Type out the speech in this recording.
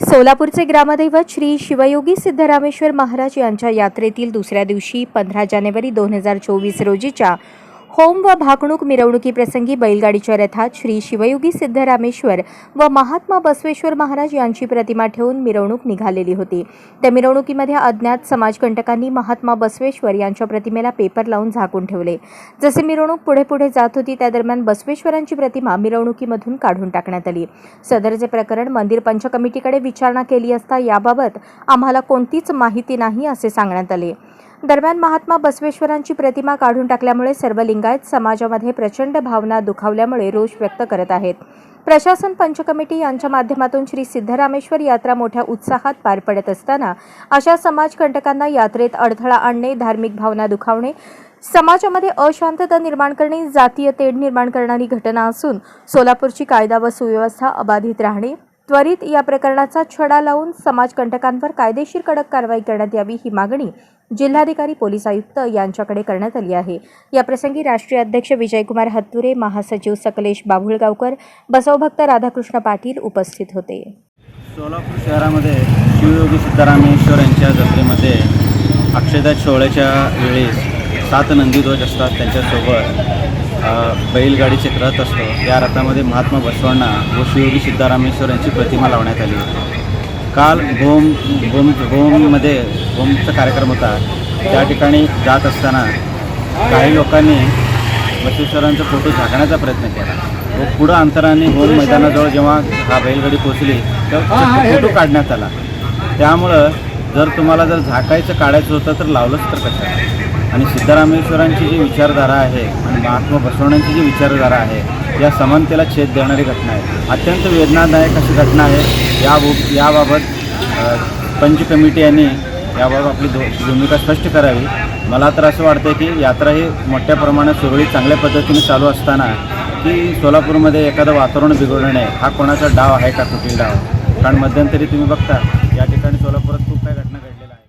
सोलापूरचे ग्रामदैवत श्री शिवयोगी सिद्धरामेश्वर महाराज यांच्या यात्रेतील दुसऱ्या दिवशी पंधरा जानेवारी दोन हजार चोवीस रोजीच्या होम व भाकणूक मिरवणुकीप्रसंगी बैलगाडीच्या रथात श्री शिवयोगी सिद्धरामेश्वर व महात्मा बसवेश्वर महाराज यांची प्रतिमा ठेवून मिरवणूक निघालेली होती. त्या मिरवणुकीमध्ये अज्ञात समाजकंटकांनी महात्मा बसवेश्वर यांच्या प्रतिमेला पेपर लावून झाकून ठेवले. जसे मिरवणूक पुढे पुढे जात होती त्या दरम्यान बसवेश्वरांची प्रतिमा मिरवणुकीमधून काढून टाकण्यात आली. सदरचे प्रकरण मंदिर पंच कमिटीकडे विचारणा केली असता याबाबत आम्हाला कोणतीच माहिती नाही असे सांगण्यात आले. दरम्यान महात्मा बसवेश्वरांची प्रतिमा काढून टाकल्यामुळे सर्व लिंगायत समाजामध्ये प्रचंड भावना दुखावल्यामुळे रोष व्यक्त करत आहेत. प्रशासन पंच कमिटी यांच्या माध्यमातून श्री सिद्धरामेश्वर यात्रा मोठ्या उत्साहात पार पडत असताना अशा समाजकंटकांना यात्रेत अडथळा आणणे धार्मिक भावना दुखावणे समाजामध्ये अशांतता निर्माण करणे जातीय तेढ निर्माण करणारी घटना असून सोलापूरची कायदा व सुव्यवस्था अबाधित राहणे त्वरित या प्रकरणाचा छडा लावून समाजकंटकांवर कायदेशीर कडक कारवाई करण्यात यावी ही मागणी जिल्हाधिकारी पोलीस आयुक्त यांच्याकडे करण्यात आली आहे. याप्रसंगी राष्ट्रीय अध्यक्ष विजयकुमार हत्तुरे महासचिव सकलेश बाभुळगावकर बसवभक्त राधाकृष्ण पाटील उपस्थित होते. सोलापूर शहरामध्ये शिवयोगी सिद्धरामेश्वर यांच्या जत्रेमध्ये अक्षयदा सोहळ्याच्या वेळेस सात नंदीध्वज असतात त्यांच्यासोबत. बैलगाडीचे रथ असतो. या रथामध्ये महात्मा बसवांना व शिवयोगी सिद्धरामेश्वर यांची प्रतिमा लावण्यात आली. काल भोम भोम भोममध्ये भोमचा कार्यक्रम होता. त्या ठिकाणी जात असताना काही लोकांनी बसवेश्वरांचा फोटो झाकण्याचा प्रयत्न केला. व पुढं अंतराने भोम मैदानाजवळ जेव्हा हा बैलगाडी पोचली तेव्हा फोटो काढण्यात आला. त्यामुळं जर तुम्हाला जर झाकायचं काढायचं होतं तर लावलंच तर कसं आणि सिद्धरामेश्वरांची जी विचारधारा आहे आणि महात्मा बसवण्यांची जी विचारधारा आहे या समानतेला छेद देणारी घटना आहे. अत्यंत वेदनादायक अशी घटना आहे. या याबाबत पंच कमिटी यांनी याबाबत आपली भूमिका स्पष्ट करावी. मला तर असं वाटतं की यात्रा ही मोठ्या प्रमाणात सुरळीत चांगल्या पद्धतीने चालू असताना की सोलापूरमध्ये एखादं वातावरण बिघडणे हा कोणाचा डाव आहे का कुठील डाव? कारण मध्यंतरी तुम्ही बघता या ठिकाणी सोलापुरात खूप काही